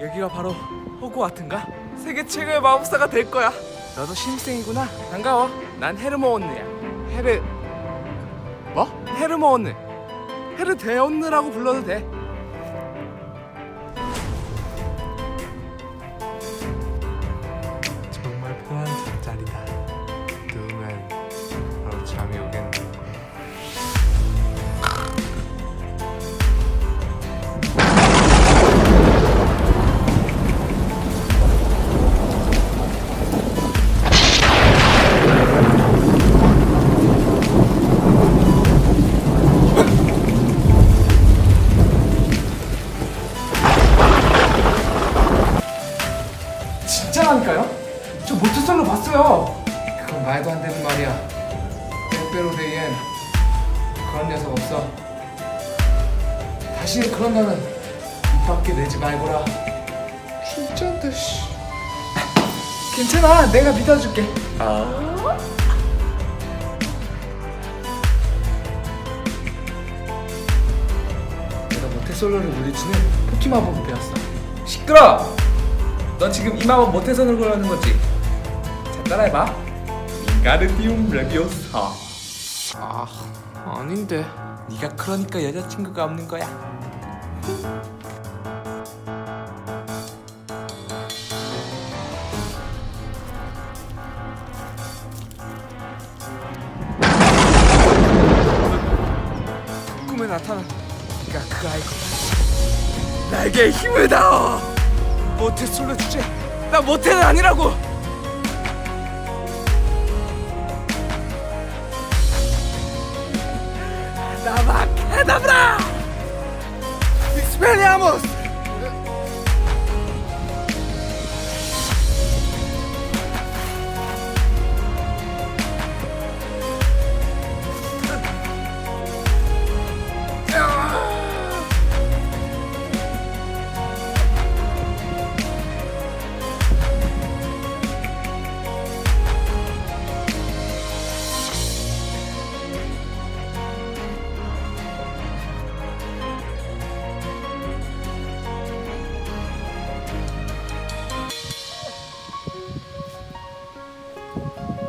여기가 바로 호그와트인가? 세계 최고의 마법사가 될 거야. 너도 신입생이구나. 반가워. 난 헤르모온느야. 헤르 뭐? 헤르모온느. 헤르데온느라고 불러도 돼. 진짜라니까요? 저 모태솔로 봤어요. 그건 말도 안 되는 말이야. 빼빼로데이엔 그런 녀석 없어. 다시는 그런 단어 입 밖에 내지 말거라. 진짜인데 씨. 괜찮아, 내가 믿어줄게. 아. 내가 모태솔로를 물리치는 포키마법을 배웠어. 시끄러! 너 지금 이 마법 모태선을 걸어하는 거지? 자 따라해봐. 윙가르디움 레비오사 아 아닌데. 네가 그러니까 여자친구가 없는 거야. 꿈에 나타난 네가 그 아이구나 나에게 힘을 다오 모태 솔로 주제 나 모태는 아니라고. 나마케다브라! 익스페리아모스 you